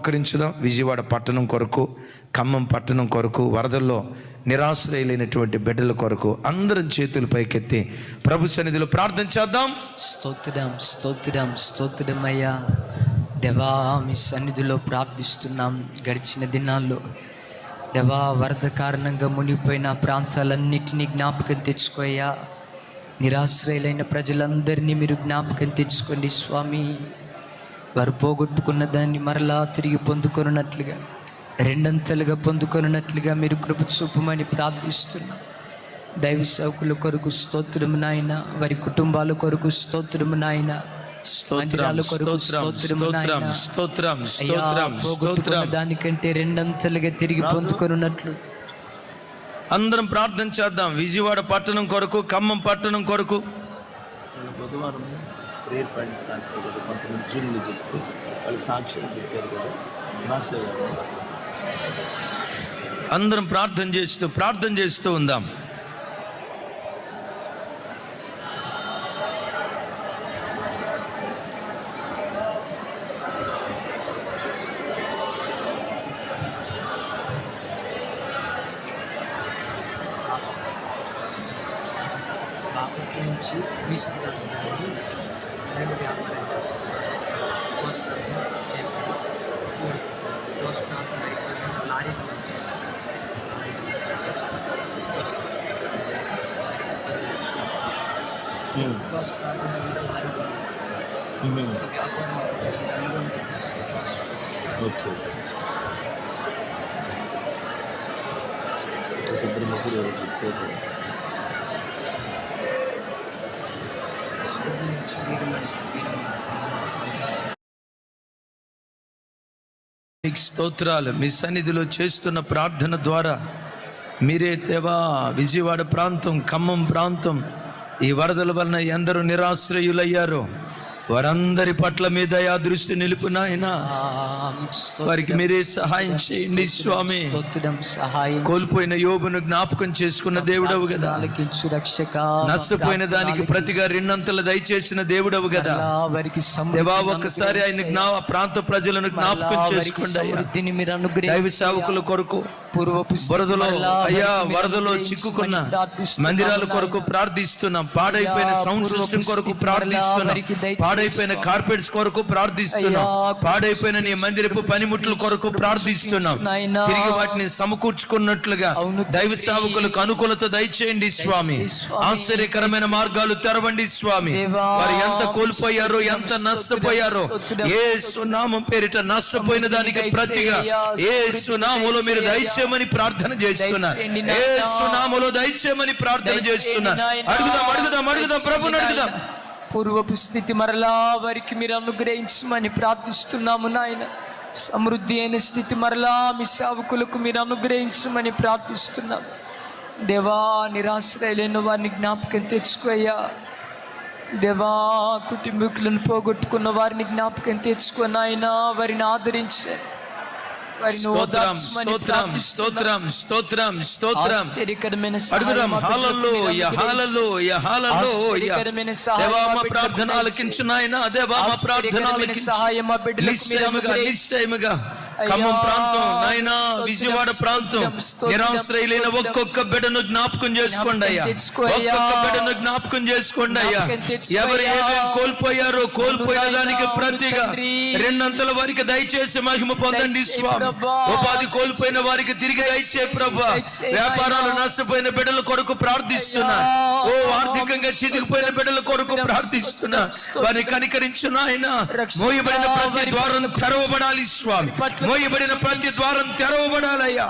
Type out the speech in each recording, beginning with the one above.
మోకరించుదాం విజయవాడ పట్టణం కొరకు ఖమ్మం పట్టణం కొరకు వరదల్లో నిరాశ్రయులైనటువంటి బిడ్డల కొరకు అందరం చేతులు పైకెత్తి ప్రభు సన్నిధిలో ప్రార్థన చేద్దాం. స్తోత్రం స్తోత్రం స్తోత్రం అయ్యా. దేవా మీ సన్నిధిలో ప్రార్థిస్తున్నాం గడిచిన దినాల్లో. దేవా వరద కారణంగా మునిగిపోయిన ప్రాంతాలన్నిటినీ జ్ఞాపకం తెచ్చుకోయ్యా నిరాశ్రయులైన ప్రజలందరినీ మీరు జ్ఞాపకం తెచ్చుకోండి స్వామి. వారు పోగొట్టుకున్న దాన్ని మరలా తిరిగి పొందుకొనున్నట్లుగా రెండంతలుగా పొందుకొనున్నట్లుగా మీరు కృప చూపమని ప్రార్థిస్తున్నాం. దైవ సేవకుల కొరకు స్తోత్రము నాయన వారి కుటుంబాల కొరకు స్తోత్రము నాయన దానికంటే రెండంతలుగా తిరిగి పొందుకొనున్నట్లు. అందరం ప్రార్థన చేద్దాం. విజయవాడ పట్టణం కొరకు ఖమ్మం పట్టణం కొరకు. ప్రేయర్ పాయింట్స్ రాశారు కదా కొంతమంది జూన్లు చెప్తూ వాళ్ళు సాక్ష్యం చెప్పారు కదా రాసేవారు అందరం ప్రార్థన చేస్తూ ప్రార్థన చేస్తూ ఉందాం నుంచి తీసుకురావడానికి फ्रेंड भी आपका रहता है फ़र्स्ट पर्सन चेस है మీకు స్తోత్రాలు. మీ సన్నిధిలో చేస్తున్న ప్రార్థన ద్వారా మీరే దేవా విజయవాడ ప్రాంతం ఖమ్మం ప్రాంతం ఈ వరదల వలన ఎందరూ నిరాశ్రయులయ్యారో. వారందరి పట్ల మీ దయా దృష్టి నిలుపునాయనా వారికి మీరే సహాయం చేయండి స్వామి. కోల్పోయిన యోబును జ్ఞాపకం చేసుకున్న దేవుడవు కదా నష్టపోయిన దానికి ప్రతిగా రెండంతలు దయచేసిన దేవుడవు కదా దేవా ఒక్కసారి ఆయన జ్ఞా ప్రాంత ప్రజలను జ్ఞాపకం చేసుకోండి దైవ సేవకుల కొరకు పూర్వపు అయ్యా వరదలో చిక్కుకున్న మందిరాల. కొరకు ప్రార్థిస్తున్నాం పాడైపోయిన సౌండ్ సిస్టమ్ కొరకు ప్రార్థిస్తున్నాం పాడైపోయిన కార్పెట్స్ కొరకు ప్రార్థిస్తున్నాం పాడైపోయిన నీ మందిరపు పనిముట్ల కొరకు ప్రార్థిస్తున్నాం. తిరిగి వాటిని సమకూర్చుకున్నట్లుగా దైవ. సేవకులకు అనుకూలత దయచేయండి స్వామి. ఆశ్చర్యకరమైన మార్గాలు తెరవండి స్వామి వారు ఎంత కోల్పోయారో ఎంత నష్టపోయారో. ఏ సునామం పేరిట నష్టపోయిన దానికి ప్రతిగా ఏ సునాములో మీరు దయచేయమని ప్రార్థన దయచేయండి ఏ. సునాములో దయచేయమని ప్రార్థన నాయనా. అడుగుదాం అడుగుదాం అడుగుదాం ప్రభుని అడుగుదాం. పూర్వపు స్థితి మరలా వారికి మీరు అనుగ్రహించమని ప్రార్థిస్తున్నాము నాయన. సమృద్ధి అయిన స్థితి మరలా మీ సేవకులకు మీరు అనుగ్రహించమని ప్రార్థిస్తున్నాం దేవా నిరాశ్రయులైన వారిని జ్ఞాపకం తెచ్చుకోయ్యా. దేవా కుటుంబీకులను పోగొట్టుకున్న వారిని జ్ఞాపకం తెచ్చుకో నాయన. వారిని ఆదరించే వారిని స్తోత్రం స్తోత్రం స్తోత్రం స్తోత్రం స్తోత్రం. అడుగుదాం హాలలో హాలలో హాలలో దేవామ ప్రార్థన ఆలకించు నాయన దేవామ ప్రార్థన ఆలకించు. నిశ్చయముగా నిశ్చయముగా. ఖమ్మం ప్రాంతం నాయనా విజయవాడ ప్రాంతం నిరాశ్రయులైన. ఒక్కొక్క బిడ్డను జ్ఞాపకం చేసుకోండి అయ్యా. ఒక్కొక్క బిడ్డను జ్ఞాపకం చేసుకోండి అయ్యా ఎవరు అయ్యా. ఏమేం కోల్పోయారో కోల్పోయిన దానికి ప్రతిగా. రెండంతల వారికి దయచేసి మహిమ పొందండి స్వామి. ఉపాధి కోల్పోయిన వారికి తిరిగి దయచే ప్రభా వ్యాపారాలు. నష్టపోయిన బిడ్డల కొరకు ప్రార్థిస్తున్నా ఓ ఆర్థికంగా చితికిపోయిన బిడ్డల కొరకు ప్రార్థిస్తున్నా వారిని కనికరించు నాయన మోయబడిన ప్రతి ద్వారం తెరవబడాలి స్వామి మోయబడిన ప్రతి ద్వారం తెరవబడాలయ్యా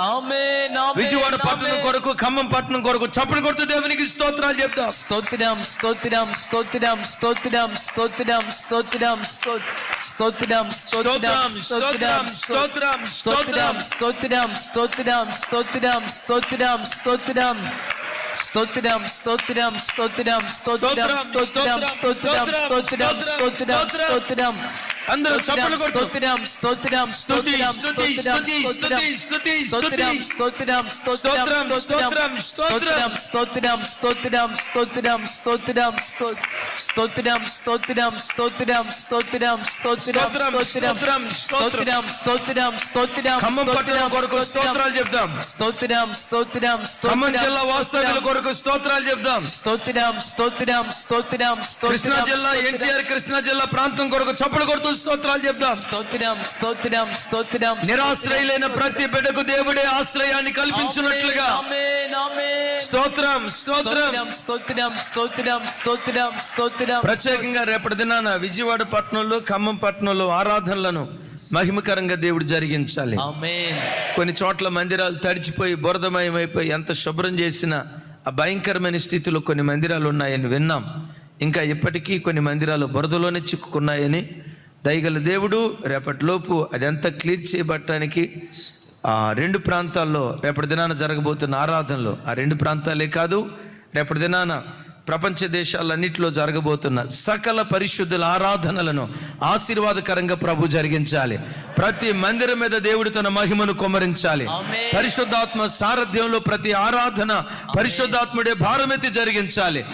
విజయవాడ పట్టణం. కొరకు ఖమ్మం పట్టణం కొరకు చప్పలు కొడుతూ దేవునికి స్తోత్రాలు చెప్తాం స్తోత్రం స్తోత్రం స్తోత్రం స్తోత్రం స్తోత్రం స్తోత్రం, స్తోత్రం, స్తోత్రం, స్తోత్రం స్తోత్రం స్తోత్రం స్తోత్రం స్తోత్రం స్తోత్రం స్తోత్రం స్తోత్రం స్తోత్రం స్తోత్రం స్తోత్రం స్తోత్రం స్తోత్రం స్తోత్రం స్తోత్రం స్తోత్రం అందరూ చప్పట్లు కొట్టు. స్తోత్రం స్తోత్రం స్తుతి, స్తోత్రం స్తుతి, స్తుతి, స్తుతి, స్తుతి, స్తోత్రం స్తుతి. స్తోత్రం స్తోత్రం, స్తోత్రం, స్తోత్రం. స్తోత్రం స్తోత్రం స్తోత్రం స్తోత్రం స్తోత్రం స్తోత్రం స్తోత్రం స్తోత్రం స్తోత్రం స్తోత్రం, స్తోత్రం, స్తోత్రం స్తోత్రం స్తోత్రం ఖమ్మం పట్టణం కొరకు స్తోత్రాలు చెప్దాం స్తోత్రం స్తోత్రం ఖమ్మం జిల్లా వాస్తవ్యుల కొరకు స్తోత్రాలు చెప్దాం స్తోత్రం స్తోత్రం స్తోత్రం కృష్ణా స్తోత్రం జిల్లా ఎన్టీఆర్ కృష్ణా జిల్లా ప్రాంతం కొరకు చప్పలు కొడుతూ స్తోత్రాలు చెప్దాం. స్తోత్రం స్తోత్రం స్తోత్రం. నిరాశ్రయులైన ప్రతి బిడ్డకు దేవుడే ఆశ్రయాన్ని ఆమేన్. స్తోత్రం స్తోత్రం. స్తోత్రం స్తోత్రం స్తోత్రం స్తోత్రం ప్రత్యేకంగా రేపటి దినాన విజయవాడ పట్టణంలో ఖమ్మం పట్టణంలో ఆరాధనలను మహిమకరంగా దేవుడు జరిగించాలి. కొన్ని చోట్ల మందిరాలు తడిచిపోయి బురదమయమైపోయి ఎంత శుభ్రం చేసినా ఆ భయంకరమైన స్థితిలో కొన్ని మందిరాలు ఉన్నాయని విన్నాం. ఇంకా ఇప్పటికీ కొన్ని మందిరాలు బురదలోనే చిక్కుకున్నాయని దయగల దేవుడు రేపటిలోపు అదంతా క్లియర్ చేయబట్టడానికి ఆ రెండు ప్రాంతాల్లో రేపటి దినాన జరగబోతున్న ఆరాధనలు. ఆ రెండు ప్రాంతాలే కాదు రేపటి దినాన ప్రపంచ దేశాలన్నింటిలో జరగబోతున్న సకల పరిశుద్ధుల ఆరాధనలను ఆశీర్వాదకరంగా ప్రభు జరిగించాలి. ప్రతి మందిరం మీద దేవుడు తన మహిమను కొమ్మరించాలి. పరిశుద్ధాత్మ సారథ్యంలో ప్రతి ఆరాధన పరిశుద్ధాత్ముడే భారమెత్తి జరిగించాలి.